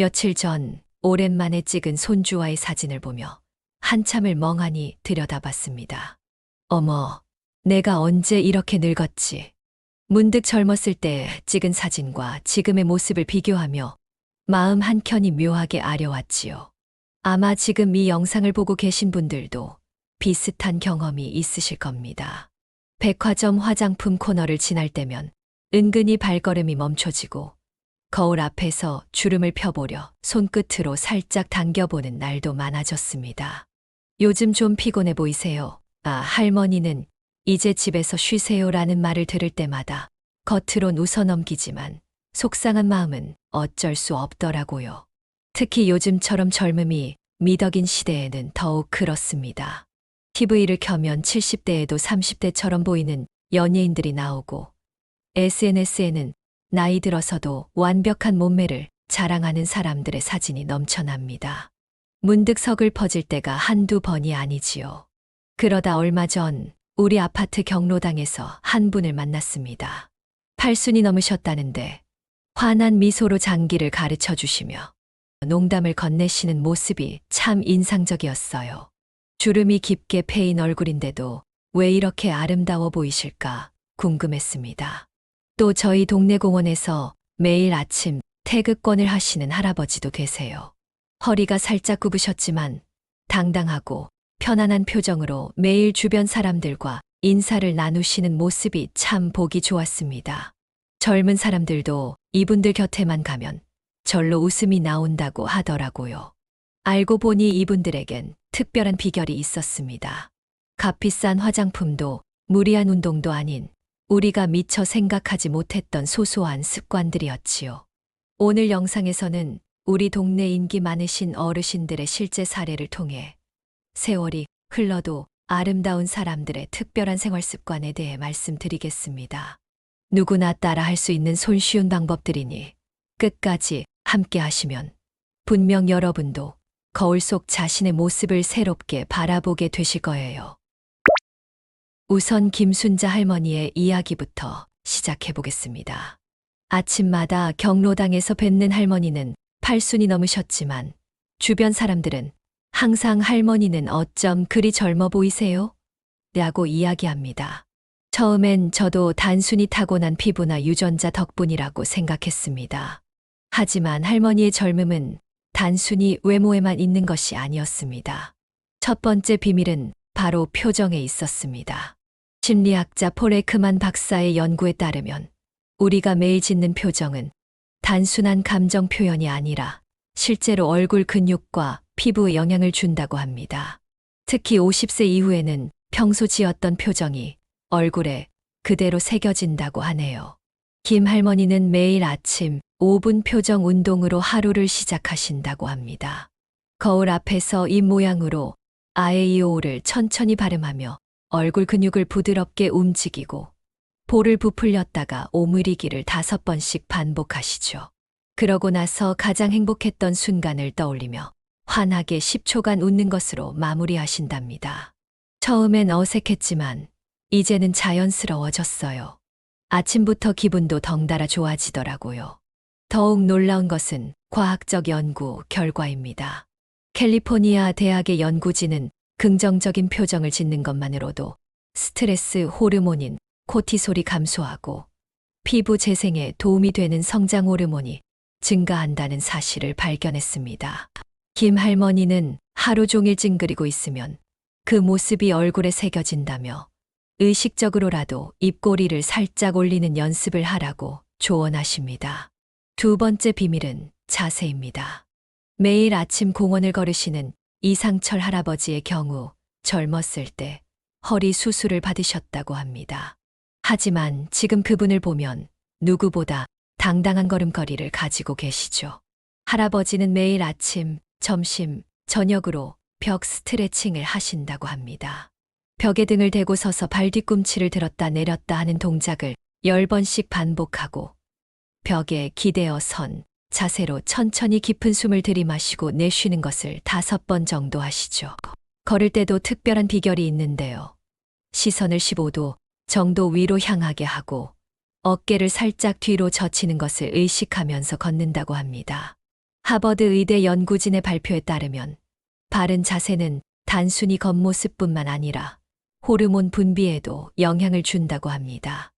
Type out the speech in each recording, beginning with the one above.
며칠 전 오랜만에 찍은 손주와의 사진을 보며 한참을 멍하니 들여다봤습니다. 어머, 내가 언제 이렇게 늙었지? 문득 젊었을 때 찍은 사진과 지금의 모습을 비교하며 마음 한켠이 묘하게 아려왔지요. 아마 지금 이 영상을 보고 계신 분들도 비슷한 경험이 있으실 겁니다. 백화점 화장품 코너를 지날 때면 은근히 발걸음이 멈춰지고 거울 앞에서 주름을 펴보려 손끝으로 살짝 당겨보는 날도 많아졌습니다. 요즘 좀 피곤해 보이세요. 아, 할머니는 이제 집에서 쉬세요라는 말을 들을 때마다 겉으론 웃어넘기지만 속상한 마음은 어쩔 수 없더라고요. 특히 요즘처럼 젊음이 미덕인 시대에는 더욱 그렇습니다. TV를 켜면 70대에도 30대처럼 보이는 연예인들이 나오고 SNS에는 나이 들어서도 완벽한 몸매를 자랑하는 사람들의 사진이 넘쳐납니다. 문득 서글퍼질 때가 한두 번이 아니지요. 그러다 얼마 전 우리 아파트 경로당에서 한 분을 만났습니다. 팔순이 넘으셨다는데 환한 미소로 장기를 가르쳐 주시며 농담을 건네시는 모습이 참 인상적이었어요. 주름이 깊게 패인 얼굴인데도 왜 이렇게 아름다워 보이실까 궁금했습니다. 또 저희 동네 공원에서 매일 아침 태극권을 하시는 할아버지도 계세요. 허리가 살짝 굽으셨지만 당당하고 편안한 표정으로 매일 주변 사람들과 인사를 나누시는 모습이 참 보기 좋았습니다. 젊은 사람들도 이분들 곁에만 가면 절로 웃음이 나온다고 하더라고요. 알고 보니 이분들에겐 특별한 비결이 있었습니다. 값비싼 화장품도 무리한 운동도 아닌 우리가 미처 생각하지 못했던 소소한 습관들이었지요. 오늘 영상에서는 우리 동네 인기 많으신 어르신들의 실제 사례를 통해 세월이 흘러도 아름다운 사람들의 특별한 생활 습관에 대해 말씀드리겠습니다. 누구나 따라 할 수 있는 손쉬운 방법들이니 끝까지 함께 하시면 분명 여러분도 거울 속 자신의 모습을 새롭게 바라보게 되실 거예요. 우선 김순자 할머니의 이야기부터 시작해 보겠습니다. 아침마다 경로당에서 뵙는 할머니는 팔순이 넘으셨지만 주변 사람들은 항상 할머니는 어쩜 그리 젊어 보이세요? 라고 이야기합니다. 처음엔 저도 단순히 타고난 피부나 유전자 덕분이라고 생각했습니다. 하지만 할머니의 젊음은 단순히 외모에만 있는 것이 아니었습니다. 첫 번째 비밀은 바로 표정에 있었습니다. 심리학자 폴 에크만 박사의 연구에 따르면 우리가 매일 짓는 표정은 단순한 감정 표현이 아니라 실제로 얼굴 근육과 피부에 영향을 준다고 합니다. 특히 50세 이후에는 평소 지었던 표정이 얼굴에 그대로 새겨진다고 하네요. 김 할머니는 매일 아침 5분 표정 운동으로 하루를 시작하신다고 합니다. 거울 앞에서 이 모양으로 아에이오를 천천히 발음하며 얼굴 근육을 부드럽게 움직이고 볼을 부풀렸다가 오므리기를 다섯 번씩 반복하시죠. 그러고 나서 가장 행복했던 순간을 떠올리며 환하게 10초간 웃는 것으로 마무리하신답니다. 처음엔 어색했지만 이제는 자연스러워졌어요. 아침부터 기분도 덩달아 좋아지더라고요. 더욱 놀라운 것은 과학적 연구 결과입니다. 캘리포니아 대학의 연구진은 긍정적인 표정을 짓는 것만으로도 스트레스 호르몬인 코티솔이 감소하고 피부 재생에 도움이 되는 성장 호르몬이 증가한다는 사실을 발견했습니다. 김 할머니는 하루 종일 찡그리고 있으면 그 모습이 얼굴에 새겨진다며 의식적으로라도 입꼬리를 살짝 올리는 연습을 하라고 조언하십니다. 두 번째 비밀은 자세입니다. 매일 아침 공원을 걸으시는 이상철 할아버지의 경우 젊었을 때 허리 수술을 받으셨다고 합니다. 하지만 지금 그분을 보면 누구보다 당당한 걸음걸이를 가지고 계시죠. 할아버지는 매일 아침, 점심, 저녁으로 벽 스트레칭을 하신다고 합니다. 벽에 등을 대고 서서 발 뒤꿈치를 들었다 내렸다 하는 동작을 10번씩 반복하고 벽에 기대어 선 자세로 천천히 깊은 숨을 들이마시고 내쉬는 것을 다섯 번 정도 하시죠. 걸을 때도 특별한 비결이 있는데요. 시선을 15도 정도 위로 향하게 하고 어깨를 살짝 뒤로 젖히는 것을 의식하면서 걷는다고 합니다. 하버드 의대 연구진의 발표에 따르면 바른 자세는 단순히 겉모습뿐만 아니라 호르몬 분비에도 영향을 준다고 합니다.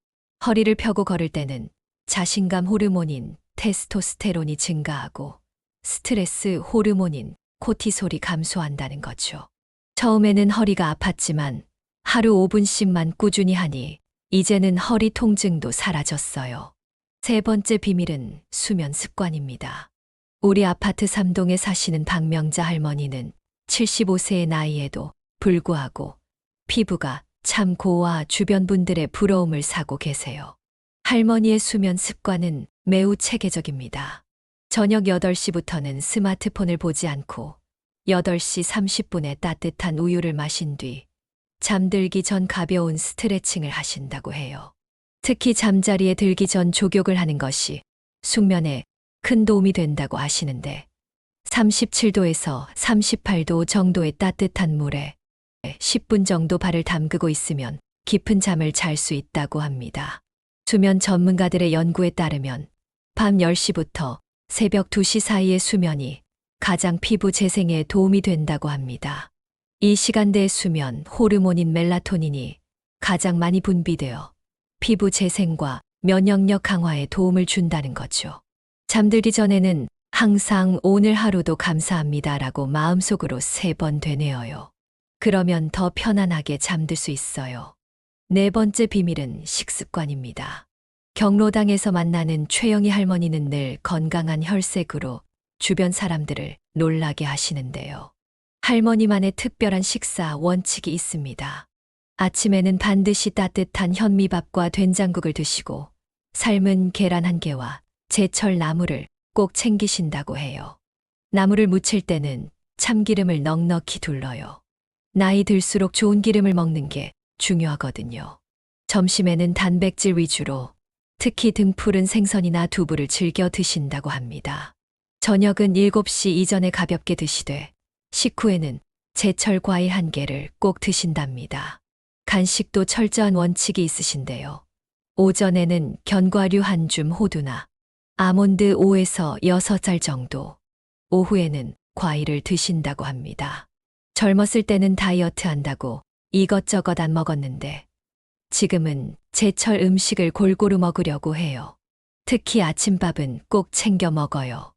허리를 펴고 걸을 때는 자신감 호르몬인 테스토스테론이 증가하고 스트레스 호르몬인 코티솔이 감소한다는 거죠. 처음에는 허리가 아팠지만 하루 5분씩만 꾸준히 하니 이제는 허리 통증도 사라졌어요. 세 번째 비밀은 수면 습관입니다. 우리 아파트 3동에 사시는 박명자 할머니는 75세의 나이에도 불구하고 피부가 참 고와 주변 분들의 부러움을 사고 계세요. 할머니의 수면 습관은 매우 체계적입니다. 저녁 8시부터는 스마트폰을 보지 않고 8시 30분에 따뜻한 우유를 마신 뒤 잠들기 전 가벼운 스트레칭을 하신다고 해요. 특히 잠자리에 들기 전 조격을 하는 것이 숙면에 큰 도움이 된다고 하시는데 37도에서 38도 정도의 따뜻한 물에 10분 정도 발을 담그고 있으면 깊은 잠을 잘 수 있다고 합니다. 수면 전문가들의 연구에 따르면 밤 10시부터 새벽 2시 사이의 수면이 가장 피부 재생에 도움이 된다고 합니다. 이 시간대의 수면 호르몬인 멜라토닌이 가장 많이 분비되어 피부 재생과 면역력 강화에 도움을 준다는 거죠. 잠들기 전에는 항상 오늘 하루도 감사합니다 라고 마음속으로 세 번 되뇌어요. 그러면 더 편안하게 잠들 수 있어요. 네 번째 비밀은 식습관입니다. 경로당에서 만나는 최영희 할머니는 늘 건강한 혈색으로 주변 사람들을 놀라게 하시는데요. 할머니만의 특별한 식사 원칙이 있습니다. 아침에는 반드시 따뜻한 현미밥과 된장국을 드시고 삶은 계란 한 개와 제철 나물을 꼭 챙기신다고 해요. 나물을 무칠 때는 참기름을 넉넉히 둘러요. 나이 들수록 좋은 기름을 먹는 게 중요하거든요. 점심에는 단백질 위주로 특히 등푸른 생선이나 두부를 즐겨 드신다고 합니다. 저녁은 7시 이전에 가볍게 드시되 식후에는 제철 과일 한 개를 꼭 드신답니다. 간식도 철저한 원칙이 있으신데요. 오전에는 견과류 한 줌 호두나 아몬드 5에서 6알 정도, 오후에는 과일을 드신다고 합니다. 젊었을 때는 다이어트 한다고 이것저것 안 먹었는데 지금은 제철 음식을 골고루 먹으려고 해요. 특히 아침밥은 꼭 챙겨 먹어요.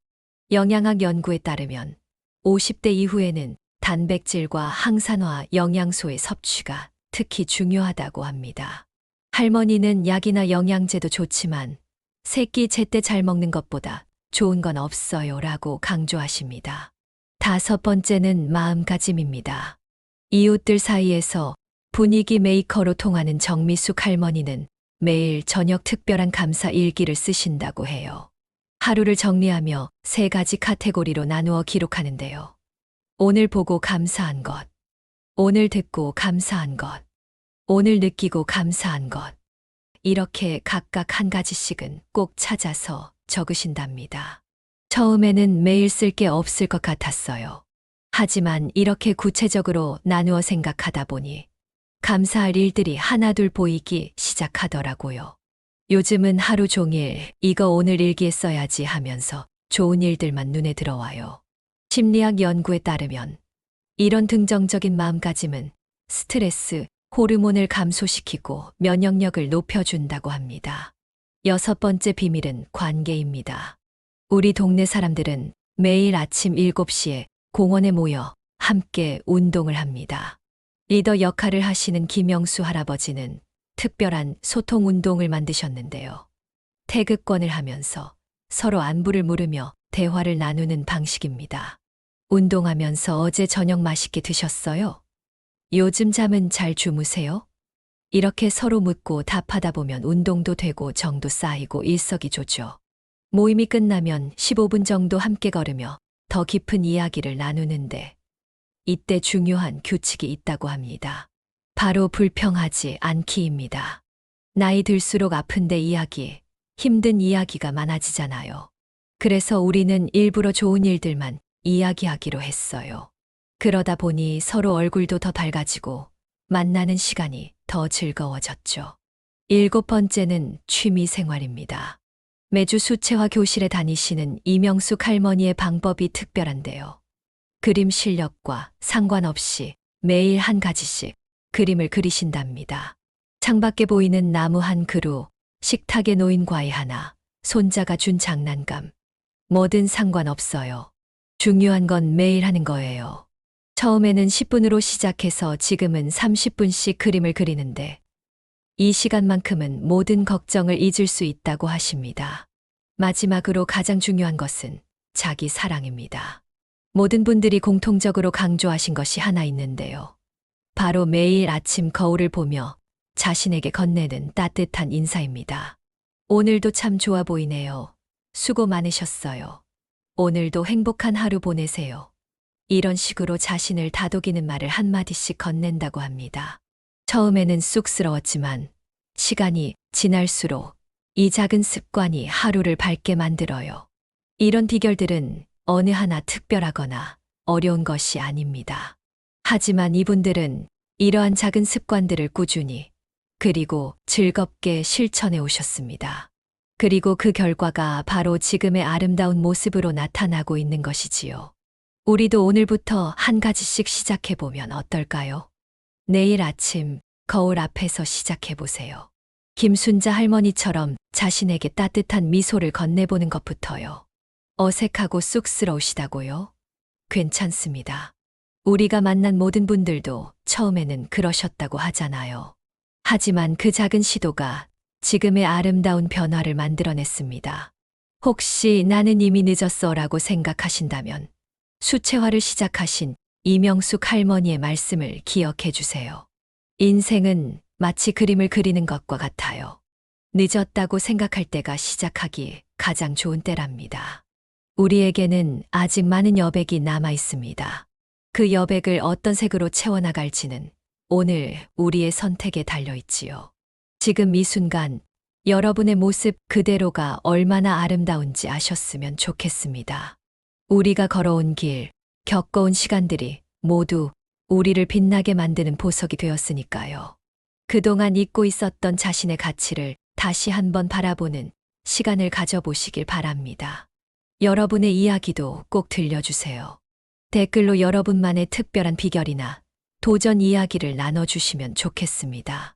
영양학 연구에 따르면 50대 이후에는 단백질과 항산화 영양소의 섭취가 특히 중요하다고 합니다. 할머니는 약이나 영양제도 좋지만 새끼 제때 잘 먹는 것보다 좋은 건 없어요 라고 강조하십니다. 다섯 번째는 마음가짐입니다. 이웃들 사이에서 분위기 메이커로 통하는 정미숙 할머니는 매일 저녁 특별한 감사 일기를 쓰신다고 해요. 하루를 정리하며 세 가지 카테고리로 나누어 기록하는데요. 오늘 보고 감사한 것, 오늘 듣고 감사한 것, 오늘 느끼고 감사한 것. 이렇게 각각 한 가지씩은 꼭 찾아서 적으신답니다. 처음에는 매일 쓸 게 없을 것 같았어요. 하지만 이렇게 구체적으로 나누어 생각하다 보니 감사할 일들이 하나둘 보이기 시작하더라고요. 요즘은 하루 종일 이거 오늘 일기에 써야지 하면서 좋은 일들만 눈에 들어와요. 심리학 연구에 따르면 이런 긍정적인 마음가짐은 스트레스, 호르몬을 감소시키고 면역력을 높여준다고 합니다. 여섯 번째 비밀은 관계입니다. 우리 동네 사람들은 매일 아침 7시에 공원에 모여 함께 운동을 합니다. 리더 역할을 하시는 김영수 할아버지는 특별한 소통 운동을 만드셨는데요. 태극권을 하면서 서로 안부를 물으며 대화를 나누는 방식입니다. 운동하면서 어제 저녁 맛있게 드셨어요? 요즘 잠은 잘 주무세요? 이렇게 서로 묻고 답하다 보면 운동도 되고 정도 쌓이고 일석이조죠. 모임이 끝나면 15분 정도 함께 걸으며 더 깊은 이야기를 나누는데 이때 중요한 규칙이 있다고 합니다. 바로 불평하지 않기입니다. 나이 들수록 아픈데 이야기, 힘든 이야기가 많아지잖아요. 그래서 우리는 일부러 좋은 일들만 이야기하기로 했어요. 그러다 보니 서로 얼굴도 더 밝아지고 만나는 시간이 더 즐거워졌죠. 일곱 번째는 취미 생활입니다. 매주 수채화 교실에 다니시는 이명숙 할머니의 방법이 특별한데요. 그림 실력과 상관없이 매일 한 가지씩 그림을 그리신답니다. 창밖에 보이는 나무 한 그루, 식탁에 놓인 과일 하나, 손자가 준 장난감. 뭐든 상관없어요. 중요한 건 매일 하는 거예요. 처음에는 10분으로 시작해서 지금은 30분씩 그림을 그리는데 이 시간만큼은 모든 걱정을 잊을 수 있다고 하십니다. 마지막으로 가장 중요한 것은 자기 사랑입니다. 모든 분들이 공통적으로 강조하신 것이 하나 있는데요. 바로 매일 아침 거울을 보며 자신에게 건네는 따뜻한 인사입니다. 오늘도 참 좋아 보이네요. 수고 많으셨어요. 오늘도 행복한 하루 보내세요. 이런 식으로 자신을 다독이는 말을 한마디씩 건넨다고 합니다. 처음에는 쑥스러웠지만 시간이 지날수록 이 작은 습관이 하루를 밝게 만들어요. 이런 비결들은 어느 하나 특별하거나 어려운 것이 아닙니다. 하지만 이분들은 이러한 작은 습관들을 꾸준히 그리고 즐겁게 실천해 오셨습니다. 그리고 그 결과가 바로 지금의 아름다운 모습으로 나타나고 있는 것이지요. 우리도 오늘부터 한 가지씩 시작해 보면 어떨까요? 내일 아침 거울 앞에서 시작해 보세요. 김순자 할머니처럼 자신에게 따뜻한 미소를 건네보는 것부터요. 어색하고 쑥스러우시다고요? 괜찮습니다. 우리가 만난 모든 분들도 처음에는 그러셨다고 하잖아요. 하지만 그 작은 시도가 지금의 아름다운 변화를 만들어냈습니다. 혹시 나는 이미 늦었어 라고 생각하신다면 수채화를 시작하신 이명숙 할머니의 말씀을 기억해 주세요. 인생은 마치 그림을 그리는 것과 같아요. 늦었다고 생각할 때가 시작하기 가장 좋은 때랍니다. 우리에게는 아직 많은 여백이 남아 있습니다. 그 여백을 어떤 색으로 채워나갈지는 오늘 우리의 선택에 달려 있지요. 지금 이 순간 여러분의 모습 그대로가 얼마나 아름다운지 아셨으면 좋겠습니다. 우리가 걸어온 길, 겪어온 시간들이 모두 우리를 빛나게 만드는 보석이 되었으니까요. 그동안 잊고 있었던 자신의 가치를 다시 한번 바라보는 시간을 가져보시길 바랍니다. 여러분의 이야기도 꼭 들려주세요. 댓글로 여러분만의 특별한 비결이나 도전 이야기를 나눠주시면 좋겠습니다.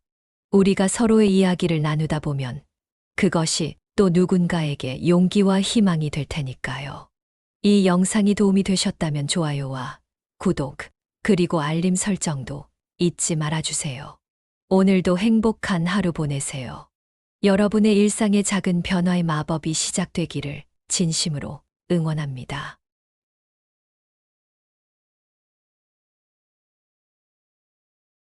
우리가 서로의 이야기를 나누다 보면 그것이 또 누군가에게 용기와 희망이 될 테니까요. 이 영상이 도움이 되셨다면 좋아요와 구독, 그리고 알림 설정도 잊지 말아주세요. 오늘도 행복한 하루 보내세요. 여러분의 일상의 작은 변화의 마법이 시작되기를 진심으로 응원합니다.